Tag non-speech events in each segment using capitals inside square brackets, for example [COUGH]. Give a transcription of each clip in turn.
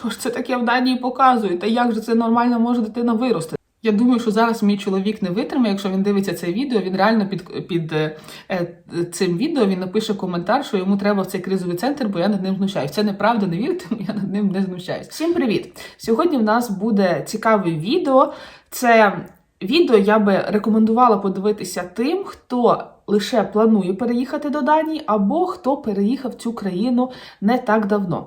що ж це таке в Данії показують? Та як же це нормально може дитина вирости? Я думаю, що зараз мій чоловік не витримає, якщо він дивиться це відео, він реально під, під е, е, цим відео він напише коментар, що йому треба в цей кризовий центр, бо я над ним знущаюсь. Це неправда, не вірте, [LAUGHS] я над ним не знущаюсь. Всім привіт! Сьогодні в нас буде цікаве відео. Це відео я би рекомендувала подивитися тим, хто лише планує переїхати до Данії, або хто переїхав в цю країну не так давно.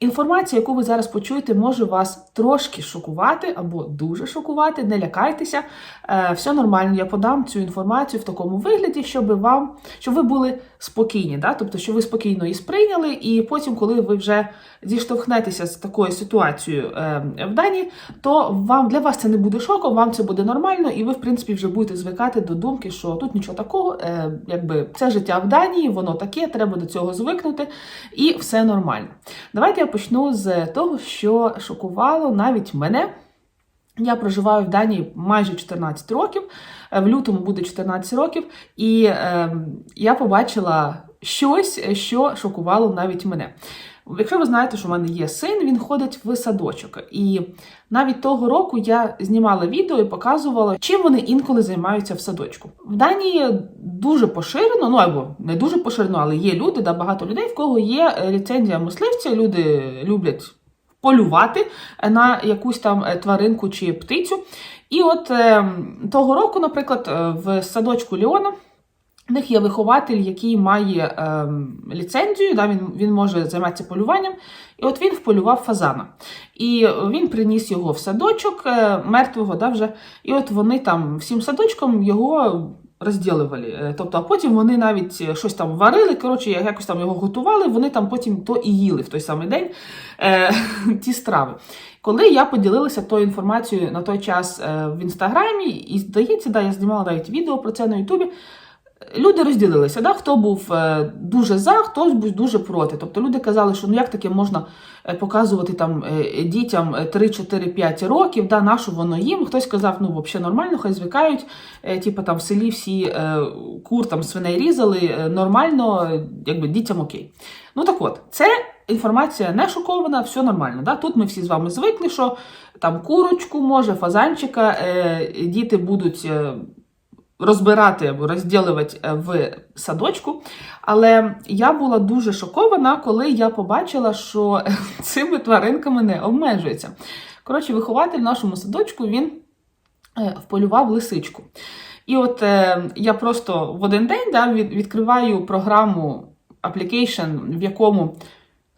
Інформація, яку ви зараз почуєте, може вас трошки шокувати або дуже шокувати. Не лякайтеся, е, все нормально. Я подам цю інформацію в такому вигляді, щоб вам, щоб ви були спокійні, да? тобто, щоб ви спокійно її сприйняли, і потім, коли ви вже зіштовхнетеся з такою ситуацією е, в Данії, то вам для вас це не буде шоком, вам це буде нормально, і ви, в принципі, вже будете звикати до думки, що тут нічого такого, е, якби це життя в Данії, воно таке, треба до цього звикнути, і все нормально. Давайте я почну з того, що шокувало навіть мене. Я проживаю в Данії майже 14 років, е, в лютому буде 14 років, і е, я побачила щось, що шокувало навіть мене. Якщо ви знаєте, що в мене є син, він ходить в садочок. І навіть того року я знімала відео і показувала, чим вони інколи займаються в садочку. В Данії дуже поширено, ну або не дуже поширено, але є люди, да, багато людей, в кого є е, ліцензія мисливця. Люди люблять полювати на якусь там е, тваринку чи птицю. І от е, того року, наприклад, е, в садочку Ліона. В них є вихователь, який має е, ліцензію, да, він, він може займатися полюванням. І от він вполював фазана. І він приніс його в садочок е, мертвого, да, вже. І от вони там всім садочком його розділювали. Е, Тобто, а потім вони навіть щось там варили, коротше, якось там його готували, вони там потім то і їли в той самий день е, [LAUGHS] ті страви. Коли я поділилася тою інформацією на той час е, в інстаграмі, і здається, да, я знімала навіть відео про це на Ютубі. Люди розділилися, да? хто був е, дуже за, хтось був дуже проти. Тобто люди казали, що ну як таке можна е, показувати там е, дітям 3-4-5 років, да, нашу воно їм. Хтось казав, ну взагалі нормально, хай звикають. Типу там в селі всі кур там свиней різали, нормально, якби дітям окей. Ну так от, це інформація не шокована, все нормально. Да? Тут ми всі з вами звикли, що там курочку може, фазанчика, діти будуть розбирати або розділувати е, в садочку. Але я була дуже шокована, коли я побачила, що [LAUGHS] цими тваринками не обмежується. Коротше, вихователь в нашому садочку він е, вполював лисичку. І от е, я просто в один день да, від, відкриваю програму application, в якому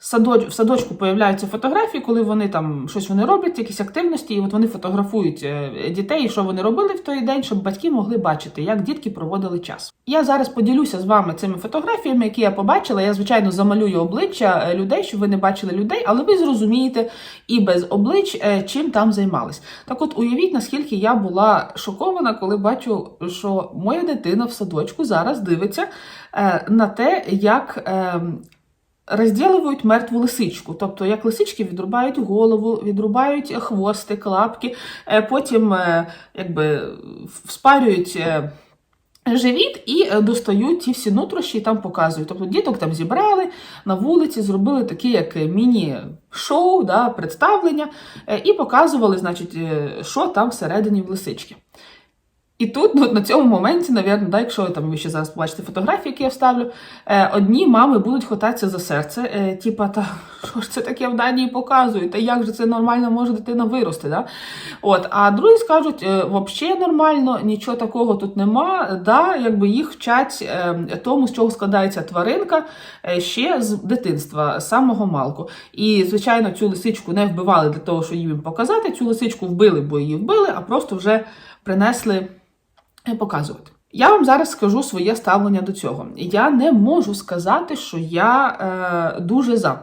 в садочку появляються фотографії, коли вони там щось вони роблять, якісь активності, і от вони фотографують е, дітей, що вони робили в той день, щоб батьки могли бачити, як дітки проводили час. Я зараз поділюся з вами цими фотографіями, які я побачила. Я, звичайно, замалюю обличчя е, людей, щоб ви не бачили людей, але ви зрозумієте і без облич, е, чим там займались. Так от уявіть, наскільки я була шокована, коли бачу, що моя дитина в садочку зараз дивиться на те, як. Розділують мертву лисичку. Тобто, як лисички відрубають голову, відрубають хвостик, лапки, е, потім е, якби вспарюють. е, Живіт і достають ті всі нутрощі і там показують. Тобто діток там зібрали на вулиці, зробили такі, як міні-шоу, да, представлення, і показували, значить, що там всередині в лисички. І тут ну, на цьому моменті, навірно, да, якщо там ви ще зараз побачите фотографії, які я вставлю, е, одні мами будуть хвататися за серце, е, типа, та що ж це таке в Данії показують, та як же це нормально може дитина вирости. Да? От, А другі скажуть, е, взагалі нормально, нічого такого тут нема. Да, якби Їх вчать е, тому, з чого складається тваринка е, ще з дитинства, з самого малку. І, звичайно, цю лисичку не вбивали для того, щоб їм показати. Цю лисичку вбили, бо її вбили, а просто вже принесли показувати. Я вам зараз скажу своє ставлення до цього. Я не можу сказати, що я е, дуже за.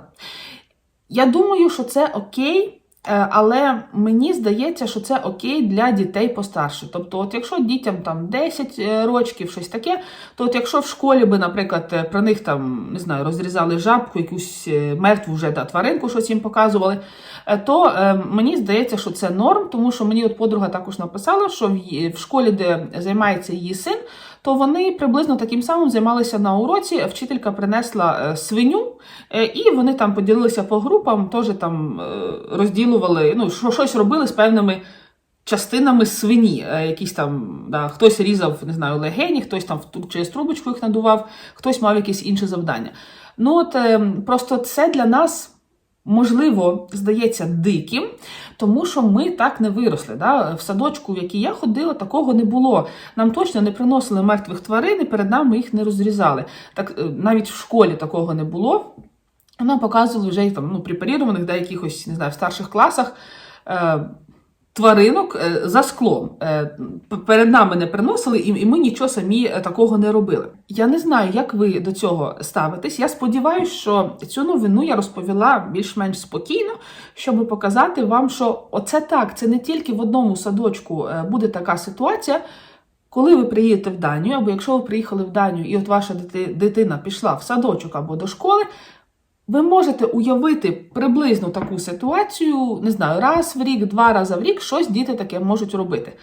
Я думаю, що це окей, е, але мені здається, що це окей для дітей постарше. Тобто, от якщо дітям там 10 е, років, щось таке, то от якщо в школі би, наприклад, е, про них там не знаю, розрізали жабку, якусь мертву вже да, тваринку, щось їм показували, то е, мені здається, що це норм, тому що мені от подруга також написала, що в школі, де займається її син, то вони приблизно таким самим займалися на уроці. Вчителька принесла е, свиню, е, і вони там поділилися по групам, теж там е, розділували, ну, щось робили з певними частинами свині. Якісь там, да, хтось різав, не знаю, легені, хтось там через трубочку їх надував, хтось мав якесь інше завдання. Ну, от е, просто це для нас. Можливо, здається диким, тому що ми так не виросли. Да? В садочку, в який я ходила, такого не було. Нам точно не приносили мертвих тварин, і перед нами їх не розрізали. Так е, навіть в школі такого не було. Нам показували вже там, ну, препарірованих, да, якихось, не знаю, в старших класах. Е, Тваринок е, за склом Е, перед нами не приносили, і ми нічого самі е, такого не робили. Я не знаю, як ви до цього ставитесь. Я сподіваюся, що цю новину я розповіла більш-менш спокійно, щоб показати вам, що оце так, це не тільки в одному садочку буде така ситуація. Коли ви приїдете в Данію, або якщо ви приїхали в Данію, і от ваша дити- дитина пішла в садочок або до школи, ви можете уявити приблизно таку ситуацію, не знаю, раз в рік, два рази в рік, щось діти таке можуть робити.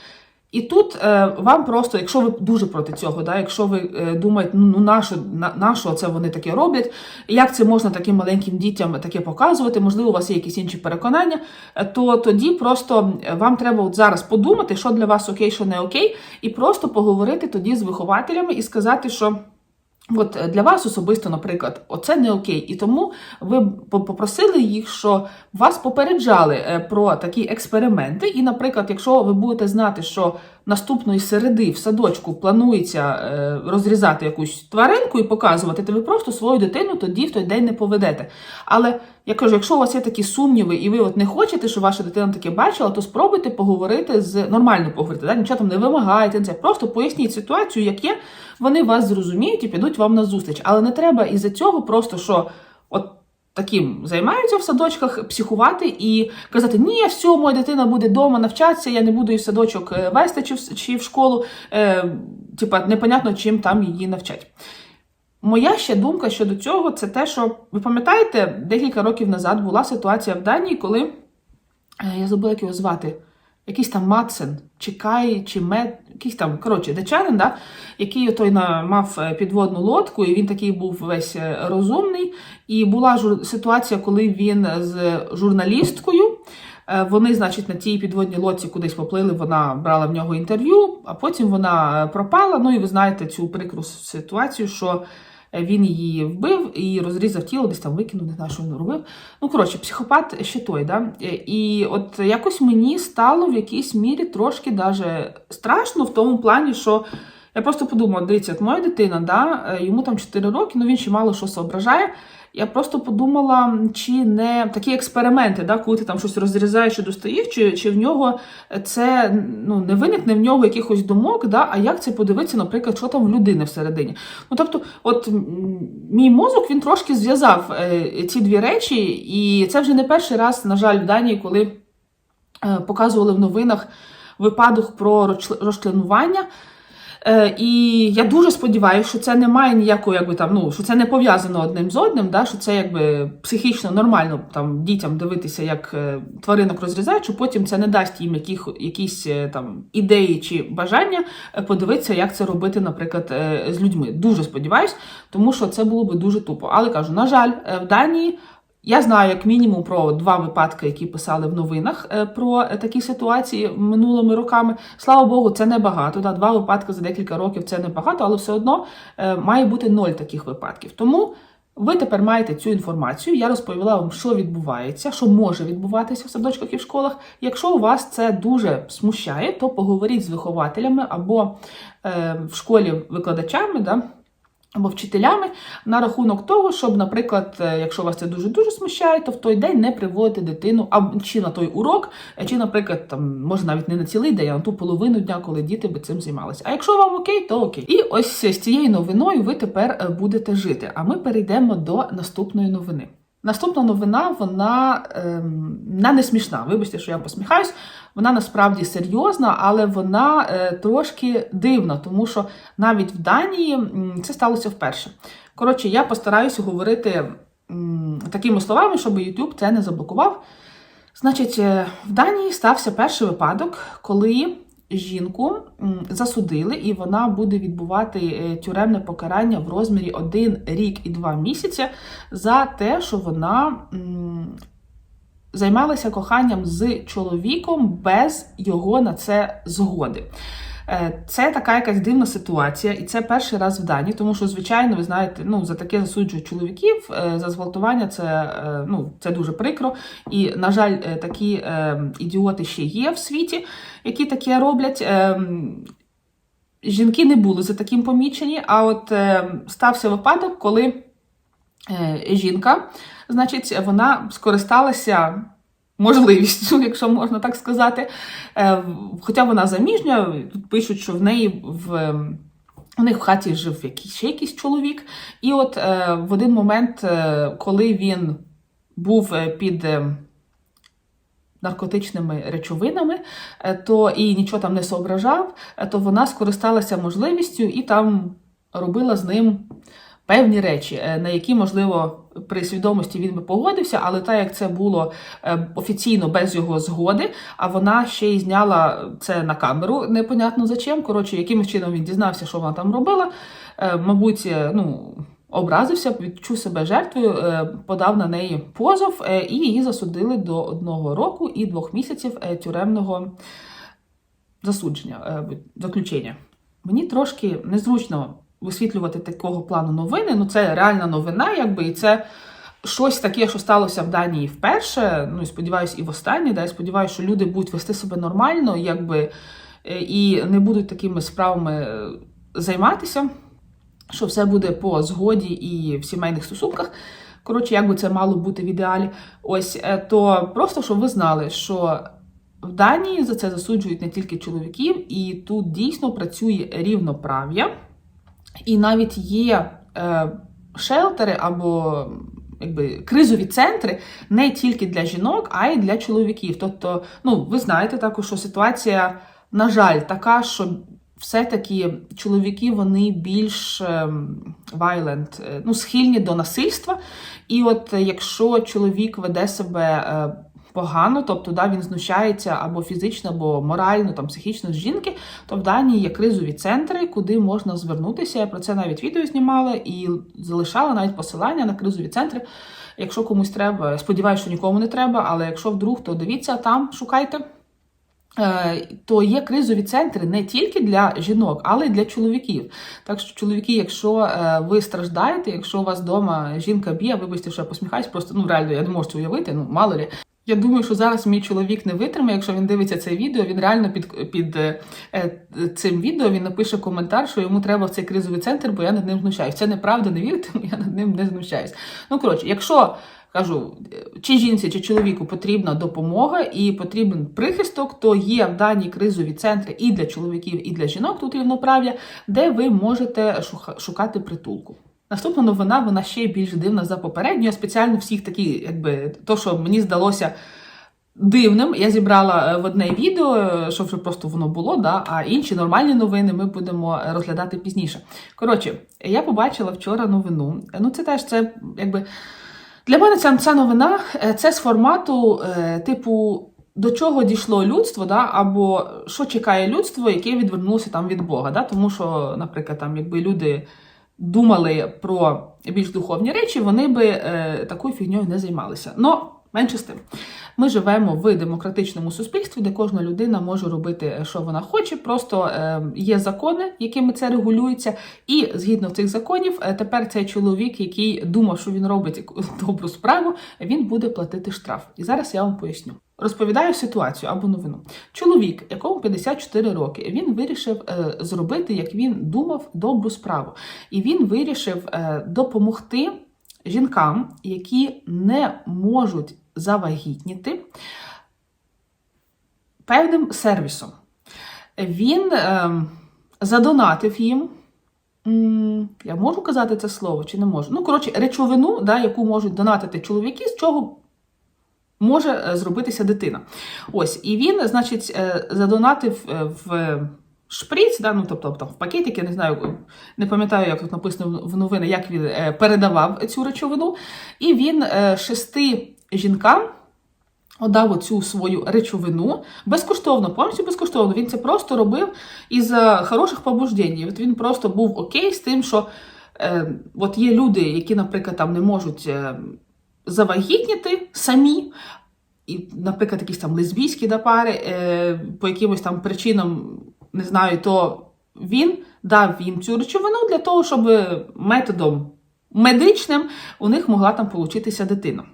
І тут е, вам просто, якщо ви дуже проти цього, да, якщо ви е, думаєте, ну на що, на, на що це вони таке роблять, як це можна таким маленьким дітям таке показувати, можливо, у вас є якісь інші переконання, е, то тоді просто е, вам треба от зараз подумати, що для вас окей, що не окей, і просто поговорити тоді з вихователями і сказати, що. От е, для вас особисто, наприклад, оце не окей. І тому ви по- попросили їх, що вас попереджали е, про такі експерименти. І, наприклад, якщо ви будете знати, що наступної середи в садочку планується е, розрізати якусь тваринку і показувати, то ви просто свою дитину тоді в той день не поведете. Але я кажу, якщо у вас є такі сумніви, і ви от не хочете, щоб ваша дитина таке бачила, то спробуйте поговорити з нормально поговорити. Да? Нічого там не вимагайте, це просто поясніть ситуацію, як є. Вони вас зрозуміють і підуть вам на зустріч. Але не треба із-за цього просто що от. Таким займаються в садочках психувати і казати, ні, все, моя дитина буде вдома навчатися, я не буду її в садочок е, вести чи в, чи в школу. Е, типа, непонятно, чим там її навчать. Моя ще думка щодо цього, це те, що ви пам'ятаєте, декілька років назад була ситуація в Данії, коли е, я забула, як його звати. Якийсь там Матсен, чи Кай, чи Мед, якийсь там, коротше, дечанин, да, який той мав е, підводну лодку, і він такий був весь е, розумний. І була жур... ситуація, коли він з журналісткою. е, Вони, значить, на тій підводній лодці кудись поплили, вона брала в нього інтерв'ю, а потім вона пропала. Ну і ви знаєте цю прикру ситуацію, що він її вбив і розрізав тіло, десь там викинув, не знаю, що він робив. Ну, коротше, психопат ще той, да? І от якось мені стало в якійсь мірі трошки даже страшно в тому плані, що я просто подумала, дивіться, от моя дитина, да, е, йому там 4 роки, ну він ще мало що соображає. Я просто подумала, чи не такі експерименти, да, коли ти там щось розрізаєш і достаєш, чи, чи в нього це ну, не виникне в нього якихось думок, да, а як це подивитися, наприклад, що там в людини всередині. Ну, тобто, от мій мозок він трошки зв'язав е, ці дві речі, і це вже не перший раз, на жаль, в Данії, коли е, показували в новинах випадок про розчл- розчленування. Е, і я дуже сподіваюся, що це не має ніякого, якби там, ну що це не пов'язано одним з одним, да, що це якби психічно нормально там дітям дивитися, як е, тваринок розрізають, що потім це не дасть їм яких, якісь е, там ідеї чи бажання подивитися, як це робити, наприклад, з людьми. Дуже сподіваюсь, тому що це було би дуже тупо. Але кажу, на жаль, в Данії. Я знаю як мінімум про два випадки, які писали в новинах е, про е, такі ситуації минулими роками. Слава Богу, це небагато. Да? Два випадки за декілька років це небагато, але все одно е, має бути ноль таких випадків. Тому ви тепер маєте цю інформацію. Я розповіла вам, що відбувається, що може відбуватися в садочках і в школах. Якщо у вас це дуже смущає, то поговоріть з вихователями або в школі викладачами. Да? Або вчителями на рахунок того, щоб, наприклад, е, якщо вас це дуже дуже смущає, то в той день не приводити дитину а чи на той урок, е, чи, наприклад, там може навіть не на цілий день, а на ту половину дня, коли діти би цим займалися. А якщо вам окей, то окей. І ось з цією новиною ви тепер е, будете жити. А ми перейдемо до наступної новини. Наступна новина, вона, ем, вона не смішна. Вибачте, що я посміхаюсь. Вона насправді серйозна, але вона е, трошки дивна, тому що навіть в Данії це сталося вперше. Коротше, я постараюся говорити такими словами, щоб YouTube це не заблокував. Значить, е, в Данії стався перший випадок, коли жінку засудили, і вона буде відбувати е, тюремне покарання в розмірі 1 рік і 2 місяці за те, що вона займалася коханням з чоловіком без його на це згоди. Е, Це така якась дивна ситуація, і це перший раз в Данії, тому що, звичайно, ви знаєте, ну за таке засуджують чоловіків. е, За зґвалтування це е, ну це дуже прикро. І на жаль, такі ідіоти ще є в світі, які таке роблять. Жінки не були за таким помічені. А от стався випадок, коли жінка, значить, вона скористалася можливістю, [LAUGHS] якщо можна так сказати. Е, Хоча вона заміжня, тут пишуть, що в неї в. У них в хаті жив якийсь, ще якийсь чоловік, і от е, в один момент, е, коли він був е, під е, наркотичними речовинами, е, то і нічого там не соображав, е, то вона скористалася можливістю і там робила з ним певні речі, е, на які, можливо, при свідомості він би погодився, але так як це було е, офіційно без його згоди, а вона ще й зняла це на камеру, непонятно за чим. Коротше, якимось чином він дізнався, що вона там робила. Е, Мабуть, е, ну. Образився, відчув себе жертвою, подав на неї позов, і її засудили до одного року і двох місяців тюремного засудження, заключення. Мені трошки незручно висвітлювати такого плану новини. Ну, це реальна новина, якби, і це щось таке, що сталося в Данії вперше. Ну і сподіваюся, і востаннє. Да, я сподіваюся, що люди будуть вести себе нормально, якби, е, і не будуть такими справами е, займатися, що все буде по згоді і в сімейних стосунках. Коротше, як би це мало бути в ідеалі. Ось е, то просто щоб ви знали, що в Данії за це засуджують не тільки чоловіків, і тут дійсно працює рівноправ'я. І навіть є е, шелтери або якби, кризові центри не тільки для жінок, а й для чоловіків. Тобто, ну, ви знаєте також, що ситуація, на жаль, така, що все-таки чоловіки вони більш ем, violent, е, ну, схильні до насильства. І от якщо чоловік веде себе е, погано, тобто да, він знущається або фізично, або морально, там, психічно з жінки, то в Данії є кризові центри, куди можна звернутися. Я про це навіть відео знімала і залишала навіть посилання на кризові центри. Якщо комусь треба, сподіваюся, що нікому не треба, але якщо вдруг, то дивіться там, шукайте. Е, То є кризові центри не тільки для жінок, але й для чоловіків. Так що, чоловіки, якщо е, ви страждаєте, якщо у вас вдома жінка б'є, вибачте, що я посміхаюсь, просто ну реально я не можу це уявити, ну мало лі. Я думаю, що зараз мій чоловік не витримає, якщо він дивиться це відео, він реально під, під е, е, цим відео він напише коментар, що йому треба в цей кризовий центр, бо я над ним знущаюсь. Це неправда, не вірте, [LAUGHS] я над ним не знущаюсь. Ну коротше, якщо кажу, чи жінці, чи чоловіку потрібна допомога і потрібен прихисток, то є в даній кризові центри і для чоловіків, і для жінок тут рівноправ'я, де ви можете шукати притулку. Наступна новина, вона ще більш дивна за попередню. Я спеціально всіх такі, якби то, що мені здалося дивним, я зібрала е, в одне відео, е, щоб вже просто воно було, да, а інші нормальні новини ми будемо е, розглядати пізніше. Коротше, я побачила вчора новину. Ну, це теж це якби. Для мене ця, ця новина це з формату, типу, до чого дійшло людство, да, або що чекає людство, яке відвернулося там від Бога. Да? Тому що, наприклад, там, якби люди думали про більш духовні речі, вони би е, такою фігньою не займалися. Но менше з тим. Ми живемо в демократичному суспільстві, де кожна людина може робити, е, що вона хоче. Просто е, є закони, якими це регулюється. І згідно цих законів, е, тепер цей чоловік, який думав, що він робить [LAUGHS] добру справу, він буде платити штраф. І зараз я вам поясню. Розповідаю ситуацію або новину. Чоловік, якому 54 роки, він вирішив е, зробити, як він думав, добру справу. І він вирішив е, допомогти жінкам, які не можуть завагітніти певним сервісом. Він е, задонатив їм. Я можу казати це слово чи не можу? Ну, коротше, речовину, да, яку можуть донатити чоловіки, з чого може е, зробитися дитина. Ось, і він, значить, е, задонатив е, в шприц, да, ну, тобто там, в пакетик, я не знаю, не пам'ятаю, як тут написано в новини, як він е, передавав цю речовину. І він е, шести жінкам Отдав оцю свою речовину безкоштовно, повністю безкоштовно. Він це просто робив із е, хороших побуждень. От він просто був окей з тим, що е, от є люди, які, наприклад, там не можуть е, завагітніти самі, і, наприклад, якісь там лесбійські да, пари, е, по якимось там причинам, не знаю, то він дав їм цю речовину для того, щоб методом медичним у них могла там получитися дитина.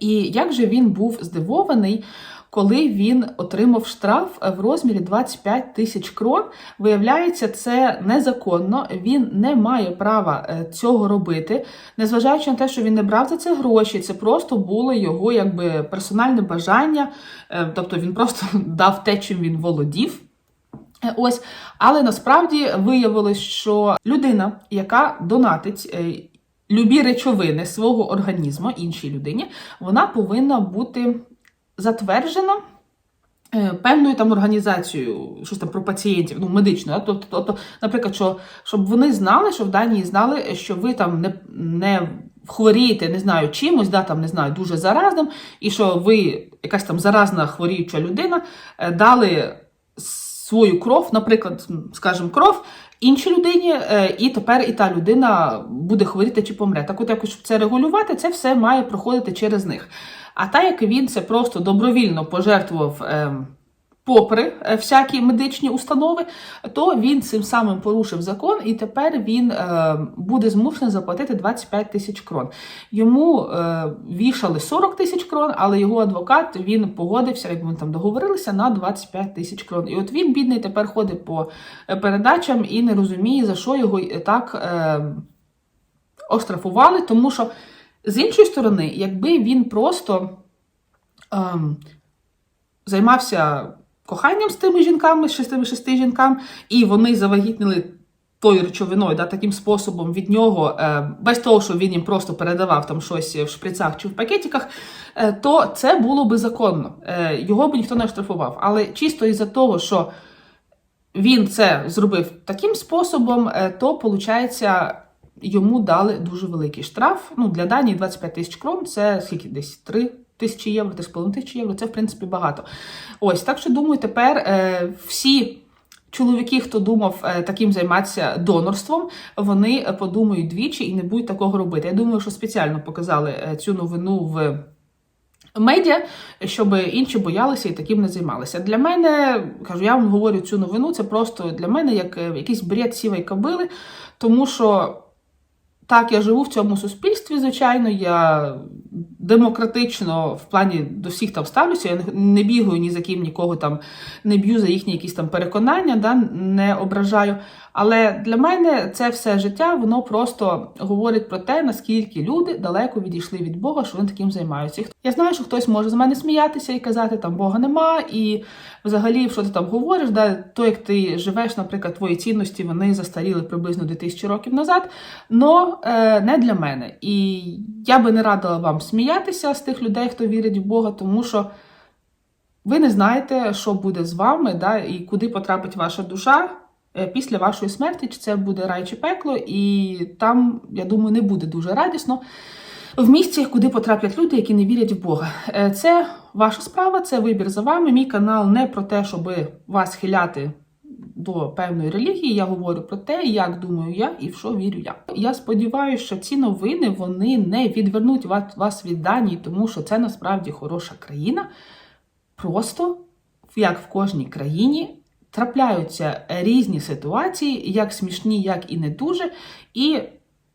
І як же він був здивований, коли він отримав штраф в розмірі 25 тисяч крон. Виявляється, це незаконно, він не має права е, цього робити, незважаючи на те, що він не брав за це гроші, це просто було його якби персональне бажання, е, тобто він просто [LAUGHS] дав те, чим він володів. Е, Ось, але насправді виявилось, що людина, яка донатить е, любі речовини свого організму іншій людині, вона повинна бути затверджена. е, Певною там організацією, щось там про пацієнтів, ну медичною, да? тобто, тобто, наприклад, що щоб вони знали, що в Данії знали, що ви там не, не хворієте, не знаю, чимось, да, там не знаю, дуже заразним, і що ви, якась там заразна хворіюча людина, е, дали свою кров, наприклад, скажімо, кров іншій людині, е, і тепер і та людина буде хворіти чи помре. Так от якось це регулювати, це все має проходити через них. А так як він це просто добровільно пожертвував. Попри е, всякі медичні установи, то він цим самим порушив закон, і тепер він е, буде змушений заплатити 25 тисяч крон. Йому е, вішали 40 тисяч крон, але його адвокат він погодився, як вони там договорилися, на 25 тисяч крон. І от він, бідний, тепер ходить по передачам і не розуміє, за що його так оштрафували, тому що з іншої сторони, якби він просто ем, займався коханням з тими жінками, з шести, шести жінкам, і вони завагітнили тою речовиною, да, таким способом від нього, е, без того, що він їм просто передавав там щось в шприцах чи в пакетиках, е, то це було би законно. Е, його б ніхто не штрафував. Але чисто із-за того, що він це зробив таким способом, то виходить. Йому дали дуже великий штраф. Ну, для Данії 25 тисяч крон це скільки десь 3 тисячі євро, 3,5 тисячі євро. Це, в принципі, багато. Ось, так що думаю, тепер е, всі чоловіки, хто думав е, таким займатися донорством, вони подумають двічі і не будуть такого робити. Я думаю, що спеціально показали е, цю новину в. Медіа, щоб інші боялися і таким не займалися. Для мене, кажу, я вам говорю цю новину, це просто для мене як е, якийсь бред сівої кобили, тому що так, я живу в цьому суспільстві, звичайно, я демократично в плані до всіх там ставлюся. Я не- бігаю ні за ким, нікого там не б'ю за їхні якісь там переконання, да, не ображаю. Але для мене це все життя, воно просто говорить про те, наскільки люди далеко відійшли від Бога, що вони таким займаються. Я знаю, що хтось може з мене сміятися і казати, там Бога нема, і взагалі, що ти там говориш, да, то як ти живеш, наприклад, твої цінності, вони застаріли приблизно 2000 років назад, но е, не для мене. І я би не радила вам сміятися з тих людей, хто вірить в Бога, тому що ви не знаєте, що буде з вами, да, і куди потрапить ваша душа е, після вашої смерті, чи це буде рай чи пекло, і там, я думаю, не буде дуже радісно. В місці, куди потраплять люди, які не вірять в Бога. Е, Це ваша справа, це вибір за вами. Мій канал не про те, щоб вас хиляти до певної релігії. Я говорю про те, як думаю я і в що вірю я. Я сподіваюся, що ці новини вони не відвернуть вас- від Данії, тому що це насправді хороша країна. Просто як в кожній країні трапляються різні ситуації, як смішні, як і не дуже. І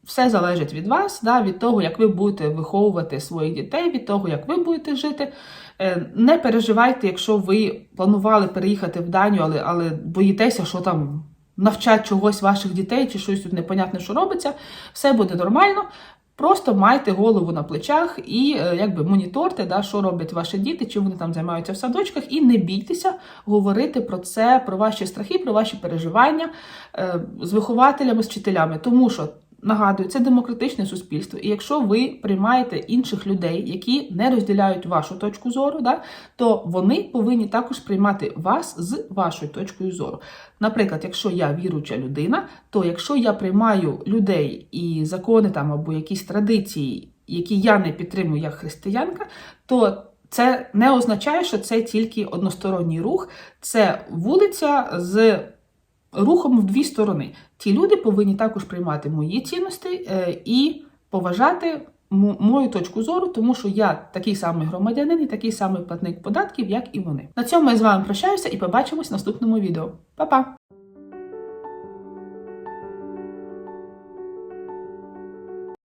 все залежить від вас, да, від того, як ви будете виховувати своїх дітей, від того, як ви будете жити. Е, Не переживайте, якщо ви планували переїхати в Данію, але, але боїтеся, що там навчать чогось ваших дітей чи щось тут непонятне, що робиться. Все буде нормально. Просто майте голову на плечах і е, якби моніторте, да, що роблять ваші діти, чим вони там займаються в садочках, і не бійтеся говорити про це, про ваші страхи, про ваші переживання е, з вихователями, з вчителями. Тому що нагадую, це демократичне суспільство. І якщо ви приймаєте інших людей, які не розділяють вашу точку зору, да, то вони повинні також приймати вас з вашою точкою зору. Наприклад, якщо я віруюча людина, то якщо я приймаю людей і закони там або якісь традиції, які я не підтримую як християнка, то це не означає, що це тільки односторонній рух, це вулиця з рухом в дві сторони. Ті люди повинні також приймати мої цінності е, і поважати мою точку зору, тому що я такий самий громадянин і такий самий платник податків, як і вони. На цьому я з вами прощаюся і побачимось в наступному відео. Па-па!